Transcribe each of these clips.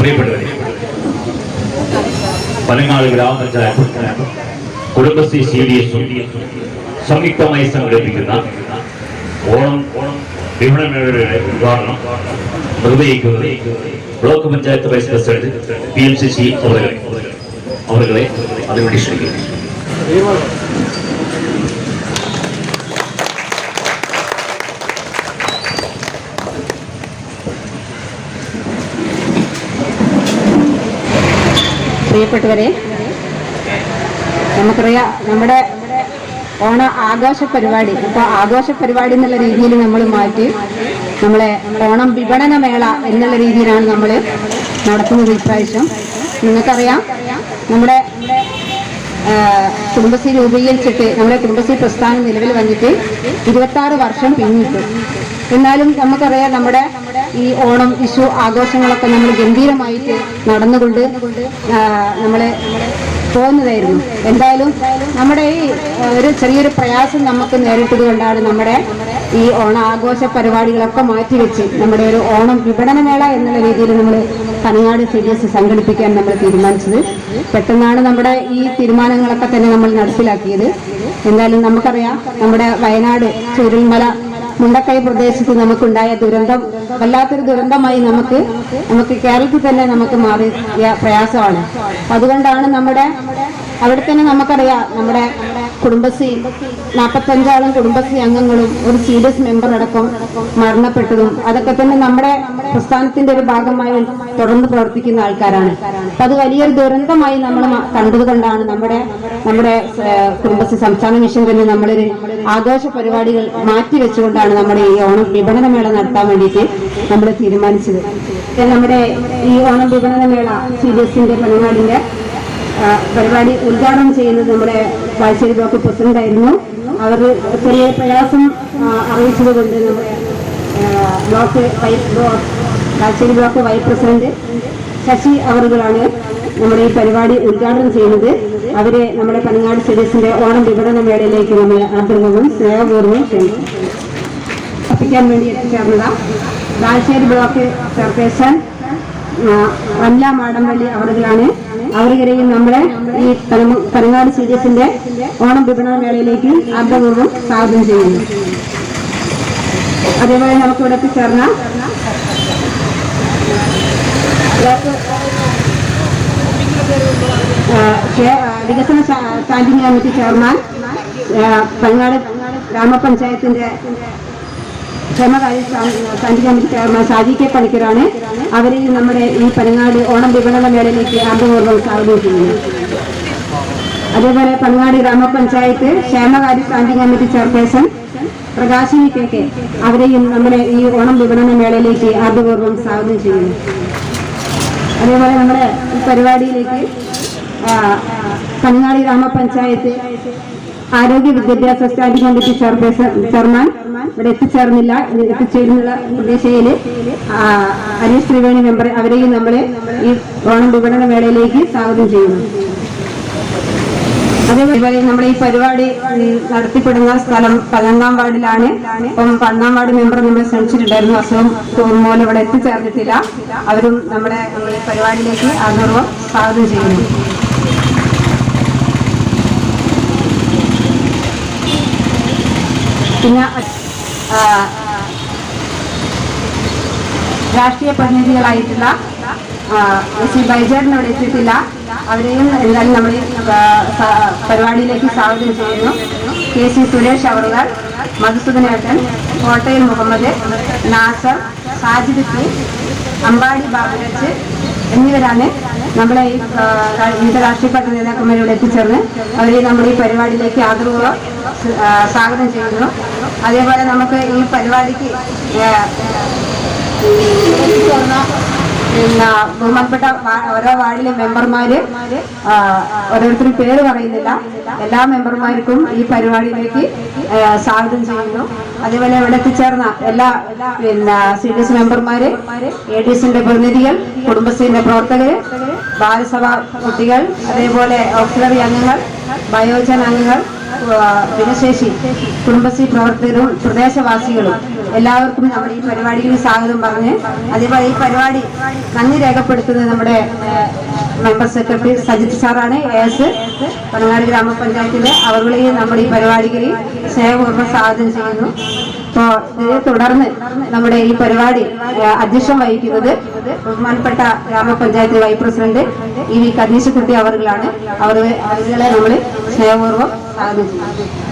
പ്രിയപ്പെട്ടവരെ പനങ്ങാട് ഗ്രാമപഞ്ചായത്ത് Kudumbashree C D എസും സംയുക്തമായി സംഘടിപ്പിക്കുന്ന ഓണം വിപണനയുടെ ഉദ്ഘാടനം നിർവഹിക്കുന്നത് block panchayat vice president P M Sasi അവരുടെ അവരുടെ പ്രിയപ്പെട്ടവരെ നമുക്കറിയാം നമ്മുടെ ഓണ ആഘോഷ പരിപാടി. ഇപ്പോൾ ആഘോഷ പരിപാടി എന്നുള്ള രീതിയിൽ നമ്മൾ മാറ്റി നമ്മളെ ഓണം വിപണന മേള എന്നുള്ള രീതിയിലാണ് നമ്മൾ നടത്തുന്നത് ഇപ്രാവശ്യം. നിങ്ങൾക്കറിയാം നമ്മുടെ കുടുംബശ്രീ രൂപീകരിച്ചിട്ട് നമ്മുടെ കുടുംബശ്രീ പ്രസ്ഥാനം നിലവിൽ വന്നിട്ട് ഇരുപത്തി വർഷം പിന്നിട്ടു. എന്നാലും നമുക്കറിയാം നമ്മുടെ ഈ ഓണം വിഷു ആഘോഷങ്ങളൊക്കെ നമ്മൾ ഗംഭീരമായിട്ട് നടന്നുകൊണ്ട് നമ്മളെ പോകുന്നതായിരുന്നു എന്തായാലും നമ്മുടെ ഈ ഒരു ചെറിയൊരു പ്രയാസം നമുക്ക് നേരിട്ടത് കൊണ്ടാണ് നമ്മുടെ ഈ ഓണ ആഘോഷ പരിപാടികളൊക്കെ മാറ്റിവെച്ച് നമ്മുടെ ഒരു ഓണം വിപണനമേള എന്നുള്ള രീതിയിൽ നമ്മൾ പനങ്ങാട് സി ഡി എസ് സംഘടിപ്പിക്കാൻ നമ്മൾ തീരുമാനിച്ചത്. പെട്ടെന്നാണ് നമ്മുടെ ഈ തീരുമാനങ്ങളൊക്കെ തന്നെ നമ്മൾ നടപ്പിലാക്കിയത്. എന്തായാലും നമുക്കറിയാം നമ്മുടെ വയനാട് ചുരുൾമല മുണ്ടക്കൈ പ്രദേശത്ത് നമുക്കുണ്ടായ ദുരന്തം വല്ലാത്തൊരു ദുരന്തമായി നമുക്ക് നമുക്ക് കേരളത്തിൽ തന്നെ നമുക്ക് മാറിയ പ്രയാസമാണ്. അതുകൊണ്ടാണ് നമ്മുടെ അവിടെ തന്നെ നമുക്കറിയാം നമ്മുടെ കുടുംബശ്രീ നാൽപ്പത്തഞ്ചാളും കുടുംബശ്രീ അംഗങ്ങളും ഒരു സീരിയസ് മെമ്പർ അടക്കം മരണപ്പെട്ടതും അതൊക്കെ തന്നെ നമ്മുടെ പ്രസ്ഥാനത്തിന്റെ ഒരു ഭാഗമായി തുടർന്ന് പ്രവർത്തിക്കുന്ന ആൾക്കാരാണ്. അപ്പൊ അത് വലിയൊരു ദുരന്തമായി നമ്മൾ കണ്ടതുകൊണ്ടാണ് നമ്മുടെ നമ്മുടെ കുടുംബശ്രീ സംസ്ഥാന മിഷൻ തന്നെ നമ്മളൊരു ആഘോഷ പരിപാടികൾ മാറ്റി വെച്ചുകൊണ്ടാണ് നമ്മുടെ ഈ ഓണം വിപണന മേള നടത്താൻ വേണ്ടിയിട്ട് നമ്മൾ തീരുമാനിച്ചത്. നമ്മുടെ ഈ ഓണം വിപണന മേള സി ഡി എസിന്റെ പനങ്ങാടിന്റെ ആ, പരിപാടി ഉദ്ഘാടനം ചെയ്യുന്നത് നമ്മുടെ വാഴ്ചേരി ബ്ലോക്ക് പ്രസിഡന്റ് ആയിരുന്നു. അവർ ചെറിയ പ്രയാസം അറിയിച്ചത് കൊണ്ട് നമ്മുടെ block vice Vazhcheri block vice president Sasi അവറുകളാണ് നമ്മുടെ ഈ പരിപാടി ഉദ്ഘാടനം ചെയ്യുന്നത്. അവരെ നമ്മുടെ പനങ്ങാട് സിഡീസിന്റെ ഓണം വിപണന മേളയിലേക്ക് നമ്മൾ ആദരവും സ്നേഹപൂർവം ക്ഷണിക്കും അർപ്പിക്കാൻ വേണ്ടി എത്തിച്ചേർന്നതാണ് ബാലുശ്ശേരി ബ്ലോക്ക് ചെയർപേഴ്സൺ റംല മാടമ്പള്ളി അവറുകളാണ്. അവരുകരെയും നമ്മുടെ ഈ പനങ്ങാട് സി ഡി എസിന്റെ ഓണം വിപണന മേളയിലേക്ക് സ്വാഗതം ചെയ്യുന്നു. അതേപോലെ നമുക്ക് ഇവിടെ എത്തിച്ചേർന്ന വികസന സ്റ്റാ- സ്റ്റാൻഡിംഗ് കമ്മിറ്റി ചെയർമാൻ പങ്ങാട് ഗ്രാമപഞ്ചായത്തിന്റെ ക്ഷേമകാര്യ സ്റ്റാൻഡിംഗ് ചെയർമാൻ ഷാജി കെ പണിക്കരാണ്. അവരെ നമ്മുടെ ഈ പനങ്ങാട് ഓണം വിപണന മേളയിലേക്ക് ആദ്യപൂർവം സ്വാഗതം ചെയ്യുന്നു അതേപോലെ പനങ്ങാട് ഗ്രാമപഞ്ചായത്ത് ക്ഷേമകാര്യ standing committee chairperson Prakashini K K അവരെയും നമ്മുടെ ഈ ഓണം വിപണന മേളയിലേക്ക് ആദ്യപൂർവം സ്വാഗതം ചെയ്യുന്നു അതേപോലെ നമ്മുടെ ഈ പരിപാടിയിലേക്ക് പനങ്ങാട് ഗ്രാമപഞ്ചായത്ത് ആരോഗ്യ വിദ്യാഭ്യാസ സ്റ്റാൻഡിംഗ് കമ്മിറ്റി ചെയർപേഴ്സൺ ചെയർമാൻ ഇവിടെ എത്തിച്ചേർന്നില്ല എത്തിച്ചേരുന്നുള്ള പ്രതീക്ഷയിൽ അനീഷ് ത്രിവേണി മെമ്പർ അവരെയും നമ്മൾ ഈ ഓണം വിപണന വേളയിലേക്ക് സ്വാഗതം ചെയ്യുന്നു. അതേപോലെ നമ്മൾ ഈ പരിപാടി നടത്തിപ്പെടുന്ന സ്ഥലം പതിനൊന്നാം വാർഡിലാണ്. അപ്പം പതിനൊന്നാം വാർഡ് മെമ്പർ നമ്മൾ ശ്രമിച്ചിട്ടുണ്ടായിരുന്നു അസുഖം മൂലം ഇവിടെ എത്തിച്ചേർന്നിട്ടില്ല. അവരും നമ്മുടെ പരിപാടിയിലേക്ക് ആദർവം സ്വാഗതം ചെയ്യുന്നു. പിന്നെ രാഷ്ട്രീയ പ്രതിനിധികളായിട്ടുള്ള ശ്രീ ബൈജേട്ടൻ അവിടെ എത്തിയിട്ടില്ല. അവരെയും എന്തായാലും നമ്മൾ പരിപാടിയിലേക്ക് സ്വാഗതം ചെയ്യുന്നു. കെ സി സുരേഷ് അവറുകൾ മധുസൂദനേട്ടൻ കോട്ടയിൽ മുഹമ്മദ് നാസർ സാജിദ് അമ്പാടി ബാബുരച്ച് എന്നിവരാണ് നമ്മളെ ഈ വിവിധ രാഷ്ട്രീയ പാർട്ടി നേതാക്കന്മാരോട് എത്തിച്ചേർന്ന് അവരെ നമ്മുടെ ഈ പരിപാടിയിലേക്ക് ആദരവ് സ്വാഗതം ചെയ്യുന്നു അതേപോലെ നമുക്ക് ഈ പരിപാടിക്ക് ബഹുമാനപ്പെട്ട ഓരോ വാർഡിലെ മെമ്പർമാര് ഓരോരുത്തരും പേര് പറയുന്നില്ല. എല്ലാ മെമ്പർമാർക്കും ഈ പരിപാടിയിലേക്ക് സ്വാഗതം ചെയ്യുന്നു. അതേപോലെ ഇവിടെ എത്തിച്ചേർന്ന എല്ലാ പിന്നെ സി ഡി എസ് മെമ്പർമാര് എ ഡി എസിന്റെ പ്രതിനിധികൾ കുടുംബശ്രീന്റെ പ്രവർത്തകർ ബാലസഭ കുട്ടികൾ അതേപോലെ ഓക്സിലറി അംഗങ്ങൾ ബയോജൻ അംഗങ്ങൾ ഭിന്നശേഷി കുടുംബശ്രീ പ്രവർത്തകരും പ്രദേശവാസികളും എല്ലാവർക്കും നമ്മുടെ ഈ പരിപാടിയിൽ സ്വാഗതം പറഞ്ഞ് അതേപോലെ ഈ പരിപാടി നന്ദി രേഖപ്പെടുത്തുന്നത് നമ്മുടെ മെമ്പർ സെക്രട്ടറി സജിത് സാറാണ്. എസ് പനങ്ങാട് ഗ്രാമപഞ്ചായത്തിന്റെ അവരുടെയും നമ്മുടെ ഈ പരിപാടിക്ക് സ്നേഹപൂർവം സ്വാഗതം ചെയ്യുന്നു. അപ്പോൾ ഇതിനെ തുടർന്ന് നമ്മുടെ ഈ പരിപാടി അധ്യക്ഷം വഹിക്കുന്നത് ബഹുമാനപ്പെട്ട grama panchayat vice president E V Kadeeshakutty അവരുകളാണ് അവർ അവരുകളെ നമ്മൾ സ്നേഹപൂർവം സ്വാഗതം ചെയ്യുന്നു.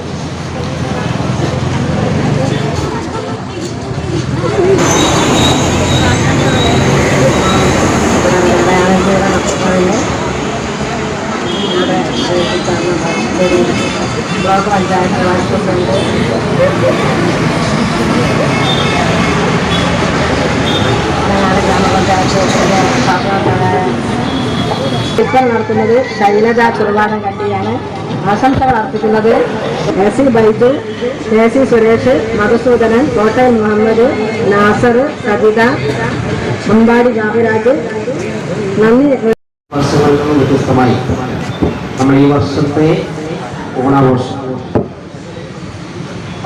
ഇപ്പോൾ നടത്തുന്നത് ശൈലജ കുർബാനം കണ്ടിയാണ്. ആശംസകൾ അർപ്പിക്കുന്നത് A C Baiju A C Suresh Madhusoodanan Kottayam Muhammad Nasar Sajitha Mumbadi Jabiraj നന്ദി. വർഷങ്ങളിൽ വ്യത്യസ്തമായി നമ്മൾ ഈ വർഷത്തെ ഓണാഘോഷം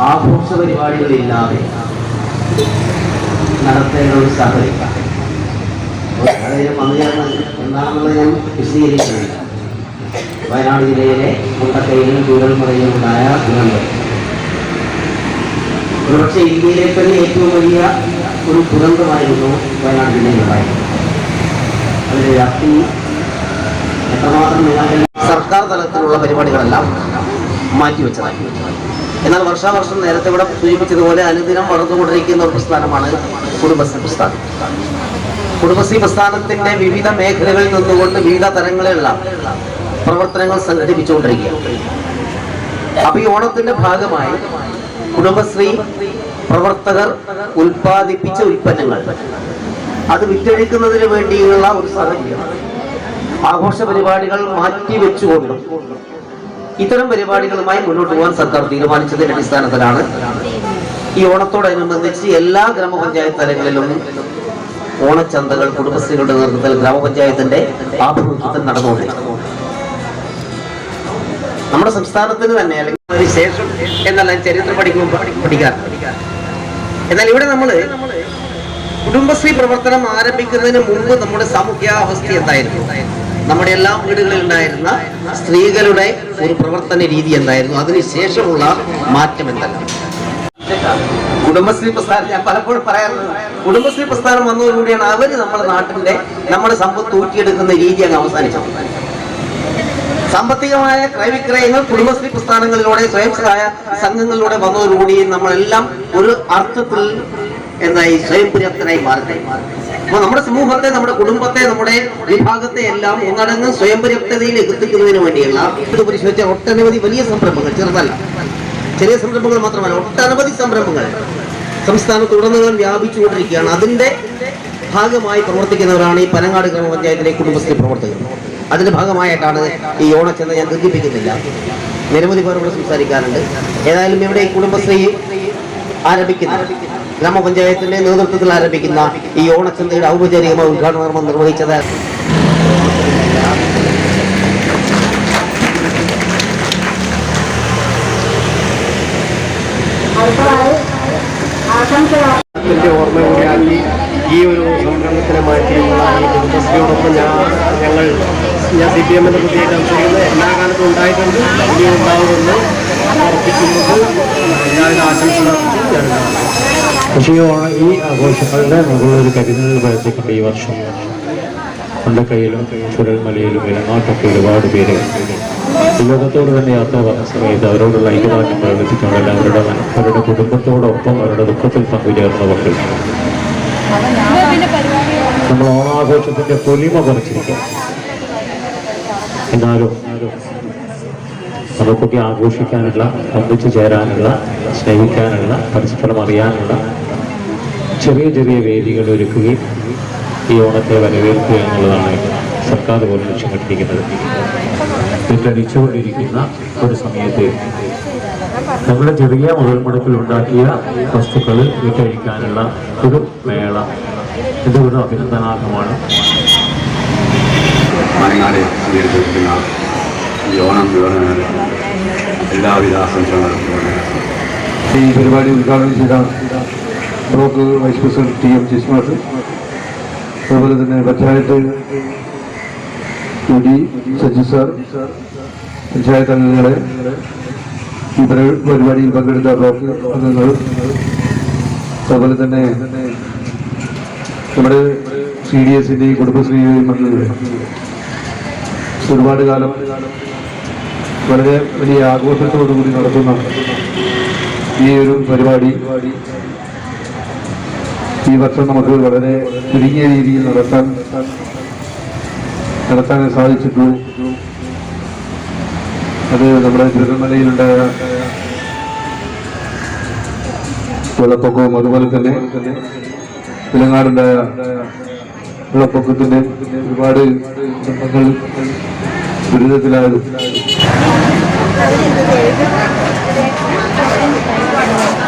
ആഘോഷ പരിപാടികളില്ലാതെ നടത്തേണ്ട ഒരു സാഹചര്യം. എന്താണെന്നുള്ളത് ഞാൻ വിശദീകരിക്കുന്നില്ല. വയനാട് ജില്ലയിലെ മുട്ടക്കൈയിലും ചൂരൽമലയിലും ഉണ്ടായ ദുരന്തം. ഒരുപക്ഷെ ഇന്ത്യയിലെ തന്നെ ഏറ്റവും വലിയ ഒരു ദുരന്തമായിരുന്നു വയനാട് ജില്ലയിലുണ്ടായത്. അതിന്റെ വ്യാപ്തി സർക്കാർ തലത്തിലുള്ള പരിപാടികളെല്ലാം മാറ്റിവെച്ചതായി. എന്നാൽ വർഷാവർഷം നേരത്തെ ഇവിടെ സൂചിപ്പിച്ചതുപോലെ അനുദിനം വളർന്നുകൊണ്ടിരിക്കുന്ന ഒരു പ്രസ്ഥാനമാണ് കുടുംബശ്രീ പ്രസ്ഥാനം. കുടുംബശ്രീ പ്രസ്ഥാനത്തിന്റെ വിവിധ മേഖലകളിൽ നിന്നുകൊണ്ട് വിവിധ തരങ്ങളിലുള്ള പ്രവർത്തനങ്ങൾ സംഘടിപ്പിച്ചുകൊണ്ടിരിക്കുകയാണ്. അപ്പൊ ഈ ഓണത്തിന്റെ ഭാഗമായി കുടുംബശ്രീ പ്രവർത്തകർ ഉൽപ്പാദിപ്പിച്ച ഉൽപ്പന്നങ്ങൾ അത് വിറ്റഴിക്കുന്നതിന് വേണ്ടിയുള്ള ഒരു സാഹചര്യം ആഘോഷ പരിപാടികൾ മാറ്റിവെച്ചുകൊണ്ടും ഇത്തരം പരിപാടികളുമായി മുന്നോട്ട് പോകാൻ സർക്കാർ തീരുമാനിച്ചതിന്റെ അടിസ്ഥാനത്തിലാണ് ഈ ഓണത്തോടനുബന്ധിച്ച് എല്ലാ ഗ്രാമപഞ്ചായത്ത് തലങ്ങളിലും ഓണച്ചന്തകൾ കുടുംബശ്രീകളുടെ നേതൃത്വത്തിൽ ഗ്രാമപഞ്ചായത്തിന്റെ ആഭിമുഖ്യത്തിൽ നടന്നുകൊണ്ടിരിക്കുന്നു. നമ്മുടെ സംസ്ഥാനത്തിന് തന്നെ അല്ലെങ്കിൽ ശേഷം എന്നല്ല ചരിത്രം പഠിക്കുമ്പോൾ പഠിക്കാൻ എന്നാൽ ഇവിടെ നമ്മൾ കുടുംബശ്രീ പ്രവർത്തനം ആരംഭിക്കുന്നതിന് മുമ്പ് നമ്മുടെ സാമൂഹ്യാവസ്ഥ എന്തായിരുന്നു? നമ്മുടെ എല്ലാ വീടുകളിൽ ഉണ്ടായിരുന്ന സ്ത്രീകളുടെ ഒരു പ്രവർത്തന രീതി എന്തായിരുന്നു? അതിനുശേഷമുള്ള മാറ്റം എന്തല്ല? കുടുംബശ്രീ പ്രസ്ഥാനം ഞാൻ പലപ്പോഴും പറയാറുണ്ട്. കുടുംബശ്രീ പ്രസ്ഥാനം വന്നതോടുകൂടിയാണ് അവർ നമ്മുടെ നാട്ടിന്റെ നമ്മുടെ സമ്പത്ത് ഊറ്റിയെടുക്കുന്ന രീതി അങ്ങ് അവസാനിച്ചത്. സാമ്പത്തികമായ ക്രയവിക്രയങ്ങൾ കുടുംബശ്രീ പ്രസ്ഥാനങ്ങളിലൂടെ സ്വയം സഹായ സംഘങ്ങളിലൂടെ വന്നതോടുകൂടി നമ്മളെല്ലാം ഒരു അർത്ഥത്തിൽ എന്തായി സ്വയം പര്യാപ്തനായി മാറി. അപ്പൊ നമ്മുടെ സമൂഹത്തെ നമ്മുടെ കുടുംബത്തെ നമ്മുടെ വിഭാഗത്തെ എല്ലാം ഒന്നടങ്ങ് സ്വയം പര്യാപ്തതയിൽ എത്തിക്കുന്നതിന് വേണ്ടിയുള്ള ഇത് പരിശോധിച്ച ഒട്ടനവധി വലിയ സംരംഭങ്ങൾ ചെറുതല്ല. ചെറിയ സംരംഭങ്ങൾ മാത്രമല്ല ഒട്ടനവധി സംരംഭങ്ങൾ സംസ്ഥാനത്തുടനീളം വ്യാപിച്ചുകൊണ്ടിരിക്കുകയാണ്. അതിന്റെ ഭാഗമായി പ്രവർത്തിക്കുന്നവരാണ് ഈ പനങ്ങാട് ഗ്രാമപഞ്ചായത്തിലെ കുടുംബശ്രീ പ്രവർത്തകർ. അതിന്റെ ഭാഗമായിട്ടാണ് ഈ ഓണച്ചന്ത ഞാൻ ദീർഘിപ്പിക്കുന്നില്ല. നിരവധി പേർ ഇവിടെ സംസാരിക്കാറുണ്ട് ഏതായാലും ഇവിടെ കുടുംബശ്രീ ആരംഭിക്കുന്ന. ഗ്രാമപഞ്ചായത്തിന്റെ നേതൃത്വത്തിൽ ആരംഭിക്കുന്ന ഈ ഓണച്ചന്തയുടെ ഔപചാരികമായ ഉദ്ഘാടന നിർവഹിച്ചത് ഓർമ്മ കൂടിയാക്കി ഈ ഒരു സംരംഭത്തിനെ കുടുംബശ്രീയോടൊപ്പം ഞാൻ ഞങ്ങൾ ഞാൻ സി പി എമ്മിന്റെ പുതിയായിട്ട് അനുസരിക്കുന്നത് എല്ലാ കാലത്തും ഉണ്ടായിട്ടുണ്ട്. ഇനി ഉണ്ടാവുമെന്ന് ഉറപ്പിക്കുന്നത് എല്ലാവരും ആശംസ ഞാൻ വർഷം കൊണ്ടക്കൈയിലും ചുഴൽമലയിലും ഇലങ്ങാട്ടൊക്കെ ഒരുപാട് പേര് ലോകത്തോട് തന്നെ യാത്ര സമയത്ത് അവരോടുള്ള ഐക്യദാർഢ്യം പ്രകടിപ്പിച്ചുകൊണ്ടല്ല അവരുടെ അവരുടെ കുടുംബത്തോടൊപ്പം അവരുടെ ദുഃഖത്തിൽ പങ്കുചേർന്നവർക്ക് നമ്മൾ ഓണാഘോഷത്തിന്റെ പൊലിമ കുറച്ചിരിക്കും എന്നാലും നമുക്കൊക്കെ ആഘോഷിക്കാനുള്ള ഒന്നിച്ചു ചേരാനുള്ള സ്നേഹിക്കാനുള്ള പരസ്പരം അറിയാനുള്ള ചെറിയ ചെറിയ വേദികൾ ഒരുക്കുകയും ഈ ഓണത്തെ വരവേൽക്കുക എന്നുള്ളതാണ് സർക്കാർ പോലും ലക്ഷ്യമിട്ടിരിക്കുന്നത്. വിറ്റടിച്ചുകൊണ്ടിരിക്കുന്ന ഒരു സമയത്ത് നമ്മുടെ ചെറിയ മുതൽ മുടക്കിൽ ഉണ്ടാക്കിയ വസ്തുക്കൾ വിറ്റഴിക്കാനുള്ള ഒരു മേള. എന്തുകൊണ്ട് അഭിനന്ദനാർഹമാണ്. വയനാട് സംഘടിപ്പിക്കുന്ന ഈ എല്ലാവിധ ആശംസകളും ഈ പരിപാടി ഉദ്ഘാടനം ചെയ്ത block vice president T M Jismas അതുപോലെ തന്നെ പഞ്ചായത്ത് ഡി സജി സാർ പഞ്ചായത്ത് അംഗങ്ങളെ ഈ പരി- പരിപാടിയിൽ പങ്കെടുത്ത ബ്ലോക്ക് അംഗങ്ങൾ അതുപോലെ തന്നെ നമ്മുടെ സി ഡി എസിന്റെയും കുടുംബശ്രീയുടെയും അംഗങ്ങൾ ഒരുപാട് കാലം വളരെ വലിയ ആഘോഷത്തോടുകൂടി നടത്തുന്ന ഈ ഒരു പരിപാടി ഈ വർഷം നമുക്ക് വളരെ ചുരുങ്ങിയ രീതിയിൽ നടത്താൻ നടത്താൻ സാധിച്ചിട്ടുള്ളൂ അത് നമ്മുടെ ചുരൽമലയിലുണ്ടായ വെള്ളപ്പൊക്കവും അതുപോലെ തന്നെ തെലങ്കാടുണ്ടായ വെള്ളപ്പൊക്കത്തിന്റെ ഒരുപാട് ദുരിതത്തിലായതും.